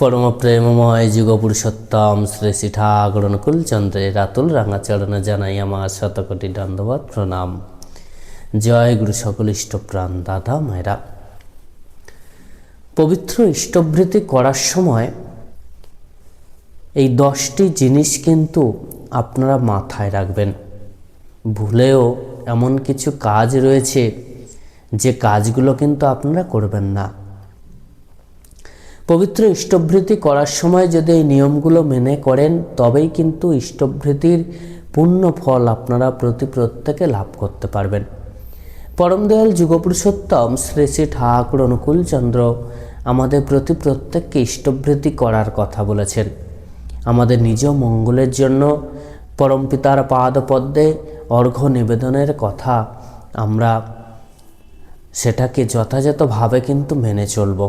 পরম প্রেমময় যুগ পুরুষোত্তম শ্রী শ্রী ঠাকুর অনুকূল চন্দ্রের রাতুল রাঙাচরণে জানাই আমার শতকোটি দণ্ডবাদ প্রণাম জয় গুরু সকল ইষ্টপ্রাণ দাদা মায়েরা পবিত্র ইষ্টভৃতি করার সময় এই দশটি জিনিস কিন্তু আপনারা মাথায় রাখবেন। ভুলেও এমন কিছু কাজ রয়েছে যে কাজগুলো কিন্তু আপনারা করবেন না। পবিত্র ইষ্টভৃতি করার সময় যদি এই নিয়মগুলো মেনে করেন, তবেই কিন্তু ইষ্টভৃতির পূর্ণ ফল আপনারা প্রতি প্রত্যেকে লাভ করতে পারবেন। পরম দয়াল যুগপুরুষোত্তম শ্রী শ্রী ঠাকুর অনুকূল চন্দ্র আমাদের প্রতি প্রত্যেককে ইষ্টভৃতি করার কথা বলেছেন। আমাদের নিজ মঙ্গলের জন্য পরম পিতার পাদপদ্মে অর্ঘ্য নিবেদনের কথা আমরা সেটাকে যথাযথভাবে কিন্তু মেনে চলব।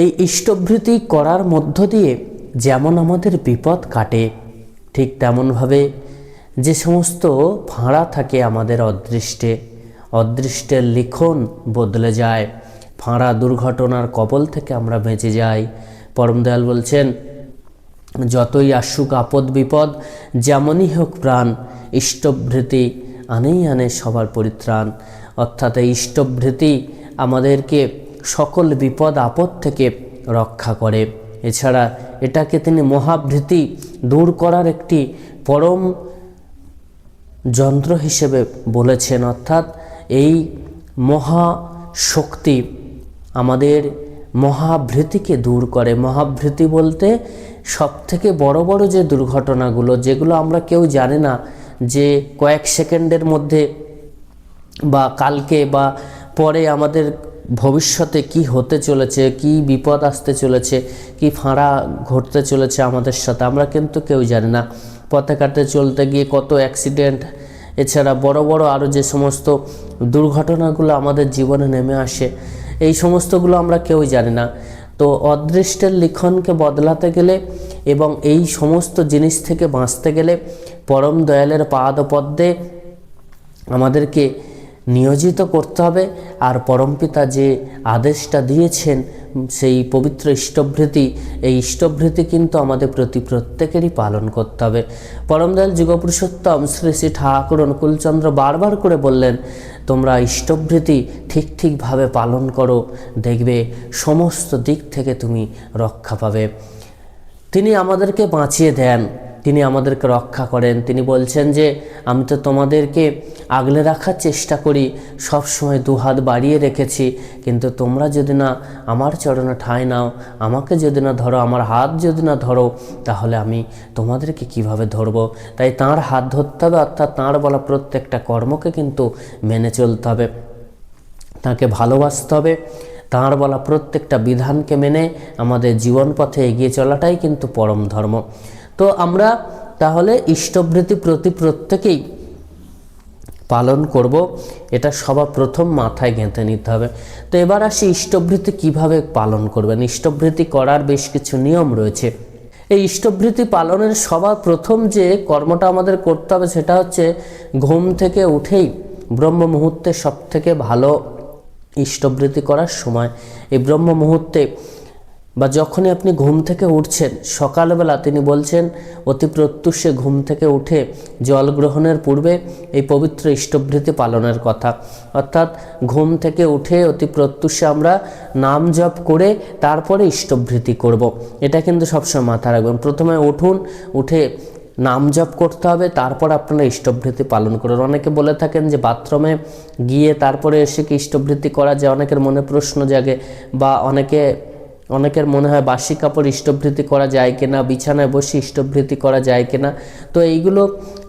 এই ইষ্টভৃতি করার মধ্য দিয়ে যেমন আমাদের বিপদ কাটে, ঠিক তেমনভাবে যে সমস্ত ফাঁড়া থাকে আমাদের অদৃষ্টে, অদৃষ্টের লিখন বদলে যায়। ফাঁড়া দুর্ঘটনার কবল থেকে আমরা বেঁচে যাই। পরম দয়াল বলছেন, যতই আসুক আপদ বিপদ, যেমনই হোক প্রাণ, ইষ্টভৃতি আনেই আনে সবার পরিত্রাণ। অর্থাৎ এই ইষ্টভৃতি আমাদেরকে সকল বিপদ আপদ থেকে রক্ষা করে। এছাড়া এটাকে তিনি মহাভৃতি দূর করার একটি পরম যন্ত্র হিসেবে বলেছেন। অর্থাৎ এই মহা শক্তি আমাদের মহাভৃতিকে দূর করে। মহাভৃতি বলতে সব থেকে বড় বড় যে দুর্ঘটনাগুলো, যেগুলো আমরা কেউ জানি না, যে কয়েক সেকেন্ডের মধ্যে বা কালকে বা পরে আমাদের ভবিষ্যতে কি হতে চলেছে, কি বিপদ আসতে চলেছে, কি ফাঁড়া ঘটতে চলেছে আমাদের সাথে, আমরা কিন্তু কেউ জানি না। পথে ঘাটে চলতে গিয়ে কত অ্যাক্সিডেন্ট এছাড়া বড় বড় আরও যে সমস্ত দুর্ঘটনাগুলো আমাদের জীবনে নেমে আসে, এই সমস্তগুলো আমরা কেউ জানি না। তো অদৃষ্টের লিখনকে বদলাতে গেলে এবং এই সমস্ত জিনিস থেকে বাঁচতে গেলে পরম দয়ালের পাদপদ্মে আমাদেরকে নিয়োজিত করতে হবে। আর পরমপিতা যে আদেশটা দিয়েছেন, সেই পবিত্র ইষ্টভৃতি, এই ইষ্টভৃতি কিন্তু আমাদের প্রতি প্রত্যেকেরই পালন করতে হবে। পরমদয়াল যুগপুরুষোত্তম শ্রী শ্রী ঠাকুর অনুকূলচন্দ্র বারবার করে বললেন, তোমরা ইষ্টভৃতি ঠিক ঠিকভাবে পালন করো, দেখবে সমস্ত দিক থেকে তুমি রক্ষা পাবে। তিনি আমাদেরকে বাঁচিয়ে দেন। তিনি আমাদেরকে রক্ষা করেন। তিনি বলছেন যে, আমি তো তোমাদেরকে আগলে রাখার চেষ্টা করি সব সময় দু হাত বাড়িয়ে রেখেছি, কিন্তু তোমরা যদি না আমার চরণে ঠাঁই নাও, আমাকে যদি না ধরো, আমার হাত যদি না ধরো, তাহলে আমি তোমাদেরকে কীভাবে ধরবো? তাই তাঁর হাত ধরতে হবে, অর্থাৎ তাঁর বলা প্রত্যেকটা কর্মকে কিন্তু মেনে চলতে হবে। তাকে ভালোবাসতে হবে, তাঁর বলা প্রত্যেকটা বিধানকে মেনে আমাদের জীবন পথে এগিয়ে চলাটাই কিন্তু পরম ধর্ম। তো আমরা তাহলে ইষ্টভৃতি প্রতি প্রত্যেকেই পালন করব। এটা সবার প্রথম মাথায় গেঁথে নিতে হবে। তো এবার আসি ইষ্টভৃতি কীভাবে পালন করবেন? ইষ্টভৃতি করার বেশ কিছু নিয়ম রয়েছে। এই ইষ্টভৃতি পালনের সবার প্রথম যে কর্মটা আমাদের করতে হবে সেটা হচ্ছে ঘুম থেকে উঠেই ব্রহ্ম মুহূর্তে সব থেকে ভালো ইষ্টভৃতি করার সময়। এই ব্রহ্ম মুহূর্তে বা যখনই আপনি ঘুম থেকে উঠছেন, সকালবেলা তিনি বলছেন, অতি প্রত্যুষে ঘুম থেকে উঠে জল গ্রহণের পূর্বে এই পবিত্র ইষ্টভৃতি পালনের কথা। অর্থাৎ ঘুম থেকে উঠে অতি প্রত্যুষে আমরা নাম জপ করে তারপরে ইষ্টভৃতি করব। এটা কিন্তু সবসময় মাথা রাখবেন। প্রথমে উঠুন, উঠে নাম জপ করতে হবে, তারপর আপনারা ইষ্টভৃতি পালন করুন। অনেকে বলে থাকেন যে বাথরুমে গিয়ে তারপরে এসে কি ইষ্টভৃতি করা যায়? অনেকের মনে প্রশ্ন জাগে বা অনেকে অনেকের মনে হয় বাসি কাপড় ইষ্টভৃতি করা যায় কিনা, বিছানায় বসে ইষ্টভৃতি করা যায় কিনা। তো এইগুলো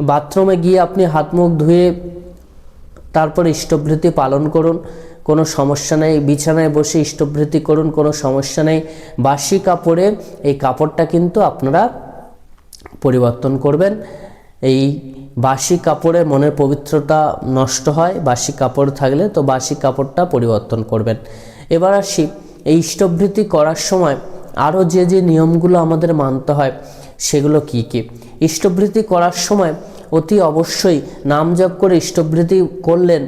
বাথরুমে গিয়ে আপনি হাত মুখ ধুয়ে তারপর ইষ্টভৃতি পালন করুন, কোনো সমস্যা নেই। বিছানায় বসে ইষ্টভৃতি করুন, কোনো সমস্যা নেই। বাসি কাপড়ে এই কাপড়টা কিন্তু আপনারা পরিবর্তন করবেন। এই বাসি কাপড়ে মনের পবিত্রতা নষ্ট হয়, বাসি কাপড় থাকলে তো বাসি কাপড়টা পরিবর্তন করবেন। এবার আসি এই ইষ্টভৃতি করার সময় আরও যে যে নিয়মগুলো আমাদের মানতে হয়, সেগুলো কি কি? ইষ্টভৃতি করার সময় অতি অবশ্যই নাম জপ করে ইষ্টভৃতি করলেন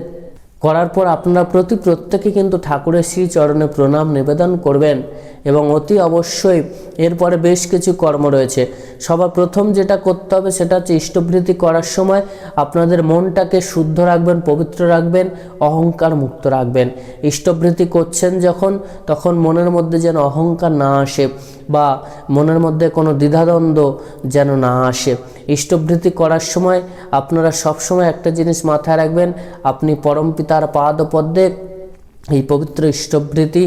করার পর আপনারা প্রতি প্রত্যেকে কিন্তু ঠাকুরের শ্রী চরণে প্রণাম, নিবেদন করবেন এবং অতি অবশ্যই এরপরে বেশ কিছু কর্ম রয়েছে। সবার প্রথম যেটা করতে হবে সেটা হচ্ছে ইষ্টবৃত্তি করার সময় আপনাদের মনটাকে শুদ্ধ রাখবেন, পবিত্র রাখবেন, অহংকার মুক্ত রাখবেন। ইষ্টবৃত্তি করছেন যখন, তখন মনের মধ্যে যেন অহংকার না আসে বা মনের মধ্যে কোনো দ্বিধাদ্বন্দ্ব যেন না আসে। ইষ্টবৃত্তি করার সময় আপনারা সবসময় একটা জিনিস মাথায় রাখবেন, আপনি পরমপিতার পাদপদ্মে এই পবিত্র ইষ্টবৃত্তি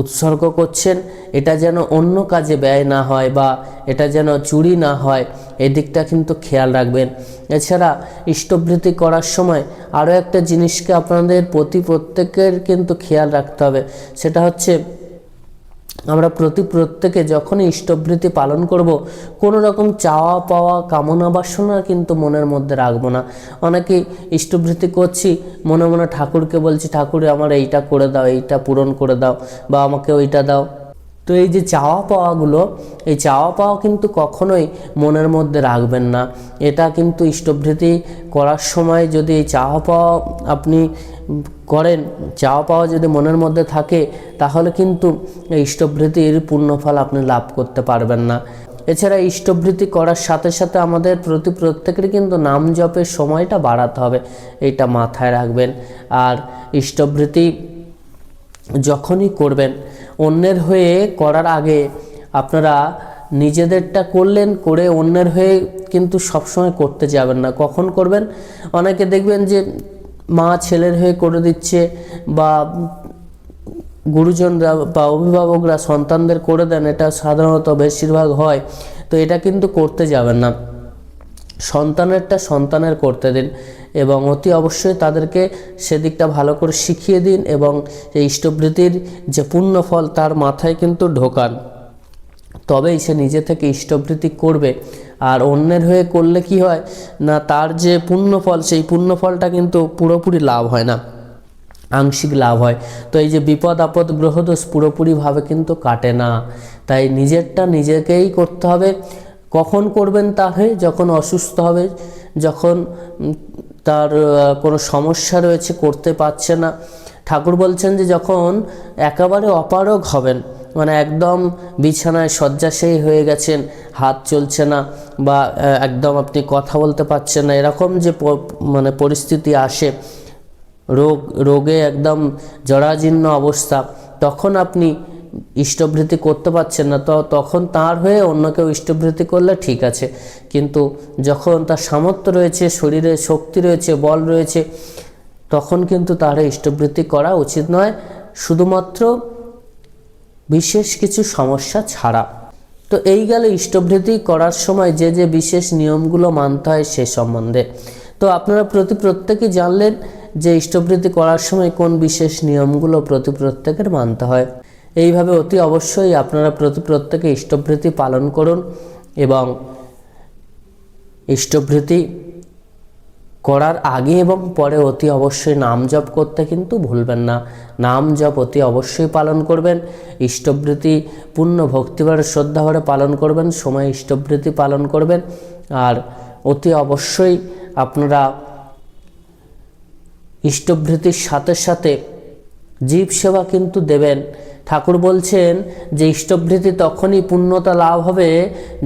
উৎসর্গ করছেন, এটা যেন অন্য কাজে ব্যয় না হয় বা এটা যেন চুরি না হয় এদিকটা কিন্তু খেয়াল রাখবেন। এছাড়া ইষ্টবৃত্তি করার সময় আরও একটা জিনিসকে আপনাদের প্রতি প্রত্যেকের কিন্তু খেয়াল রাখতে হবে, সেটা হচ্ছে আমরা প্রতি প্রত্যেকে যখনই ইষ্টবৃত্তি পালন করব, কোনো রকম চাওয়া পাওয়া, কামনা বাসনা কিন্তু মনের মধ্যে রাখব না। অনেকে ইষ্টবৃত্তি করছি, মনে মনে ঠাকুরকে বলছি, ঠাকুর আমার এইটা করে দাও, এইটা পূরণ করে দাও বা আমাকে ওইটা দাও। তো এই যে চাওয়া পাওয়াগুলো, এই চাওয়া পাওয়া কিন্তু কখনোই মনের মধ্যে রাখবেন না। এটা কিন্তু ইষ্টবৃত্তি করার সময় যদি এই চাওয়া পাওয়া আপনি করেন, চাওয়া পাওয়া যদি মনের মধ্যে থাকে, তাহলে কিন্তু এই ইষ্টবৃত্তির পূর্ণফল আপনি লাভ করতে পারবেন না। এছাড়া ইষ্টবৃত্তি করার সাথে সাথে আমাদের প্রতি প্রত্যেকেরই কিন্তু নাম জপের সময়টা বাড়াতে হবে, এটা মাথায় রাখবেন। আর ইষ্টবৃত্তি যখনই করবেন, অন্যের হয়ে করার আগে আপনারা নিজেদেরটা করলেন, করে অন্যের হয়ে কিন্তু সবসময় করতে যাবেন না। কখন করবেন? অনেকে দেখবেন যে মা ছেলের হয়ে করে দিচ্ছে বা গুরুজনরা বা অভিভাবকরা সন্তানদের করে দেন, এটা সাধারণত বেশিরভাগ হয়, তো এটা কিন্তু করতে যাবেন না। সন্তানেরটা সন্তানের করতে দিন এবং অতি অবশ্যই তাদেরকে সেদিকটা ভালো করে শিখিয়ে দিন এবং এই ইষ্টবৃত্তির যে পুণ্য ফল তার মাথায় কিন্তু ঢোকান। তবেই সে নিজে থেকে ইষ্টবৃত্তি করবে। আর অন্যের হয়ে করলে কি হয়? না, তার যে পুণ্যফল, সেই পুণ্যফলটা কিন্তু পুরোপুরি লাভ হয় না। আংশিক লাভ হয়। তো এই যে বিপদ, আপদ গ্রহদোষ পুরোপুরিভাবে কিন্তু কাটে না। তাই নিজেরটা নিজেকেই করতে হবে। কখন করবেন তাহে যখন অসুস্থ হবে, যখন তার কোনো সমস্যা রয়েছে, করতে পারছে না। ঠাকুর বলছেন যে যখন একেবারে অপারগ হবেন মানে একদম বিছানায় শয্যাশায়ী হয়ে গেছেন, হাত চলছে না বা একদম আপনি কথা বলতে পারছেন না, এরকম যে মানে পরিস্থিতি আসে, রোগ, রোগে একদম জরাজীর্ণ অবস্থা, তখন আপনি ইষ্টবৃত্তি করতে পারছেন না, তো তখন তার হয়ে অন্য কেউ ইষ্টবৃত্তি করলে ঠিক আছে। কিন্তু যখন তার সামর্থ্য রয়েছে, শরীরে শক্তি রয়েছে, বল রয়েছে, তখন কিন্তু তার ইষ্টবৃত্তি করা উচিত নয়। শুধুমাত্র বিশেষ কিছু সমস্যা ছাড়া। তো এই গেল ইষ্টবৃত্তি করার সময় যে যে বিশেষ নিয়মগুলো মানতে হয় সে সম্বন্ধে। তো আপনারা প্রতি প্রত্যেকে জানলেন যে ইষ্টবৃত্তি করার সময় কোন বিশেষ নিয়মগুলো প্রতি প্রত্যেকের মানতে হয়। এইভাবে অতি অবশ্যই আপনারা প্রতি প্রত্যেকে ইষ্টবৃত্তি পালন করুন এবং ইষ্টবৃত্তি করার আগে এবং পরে অতি অবশ্যই নাম জপ করতে কিন্তু ভুলবেন না। নাম জপ অতি অবশ্যই পালন করবেন। ইষ্টবৃত্তি, পূর্ণ ভক্তিভাবে শ্রদ্ধাভরে পালন করবেন, সময় ইষ্টবৃত্তি পালন করবেন। আর অতি অবশ্যই আপনারা ইষ্টবৃত্তির সাথে সাথে জীব সেবা কিন্তু দেবেন। ঠাকুর বলছেন যে ইষ্টবৃত্তি তখনই পূর্ণতা লাভ হবে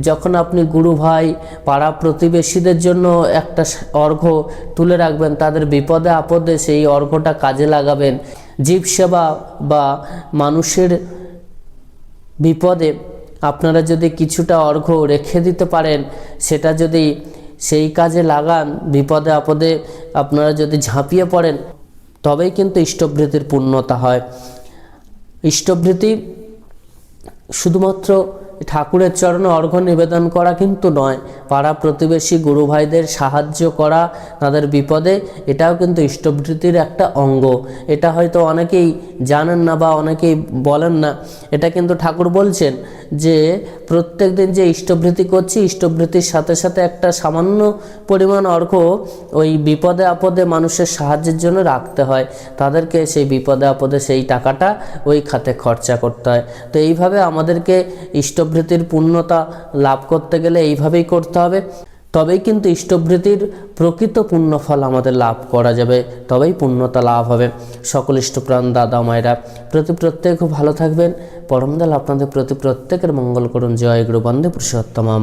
যখন আপনি গুরু ভাই, পাড়া প্রতিবেশীদের জন্য একটা অর্ঘ্য তুলে রাখবেন। তাদের বিপদে আপদে সেই অর্ঘ্যটা কাজে লাগাবেন। জীব সেবা বা মানুষের বিপদে আপনারা যদি কিছুটা অর্ঘ্য রেখে দিতে পারেন, সেটা যদি সেই কাজে লাগান, বিপদে আপদে আপনারা যদি ঝাঁপিয়ে পড়েন, তবেই কিন্তু ইষ্টবৃত্তির পূর্ণতা হয়। ইষ্টবৃত্তি শুধুমাত্র ঠাকুরের চরণে অর্ঘ্য নিবেদন করা কিন্তু নয়। পাড়া প্রতিবেশী গুরু ভাইদের সাহায্য করা তাদের বিপদে, এটাও কিন্তু ইষ্টবৃত্তির একটা অঙ্গ। এটা হয়তো অনেকেই জানেন না বা অনেকেই বলেন না। এটা কিন্তু ঠাকুর বলছেন যে, প্রত্যেক দিন যে ইষ্টবৃত্তি করছি, ইষ্টবৃত্তির সাথে সাথে একটা সামান্য পরিমাণ অর্ঘ্য ওই বিপদে আপদে মানুষের সাহায্যের জন্য রাখতে হয়। তাদেরকে সেই বিপদে আপদে সেই টাকাটা ওই খাতে খরচা করতে হয়। তো এইভাবে আমাদেরকে ইষ্টবৃত্তির পূর্ণতা লাভ করতে গেলে এইভাবেই করতে হবে। তবেই কিন্তু ইষ্টভৃতির প্রকৃত পুণ্যফল আমাদের লাভ করা যাবে, তবেই পূর্ণতা লাভ হবে। সকল ইষ্টপ্রাণ দাদা মায়েরা, প্রতি প্রত্যেক ভালো থাকবেন। পরমদাল আপনাদের প্রতি প্রত্যেকের মঙ্গল করুন। জয় গুরু বন্দে পুরুষোত্তমাম।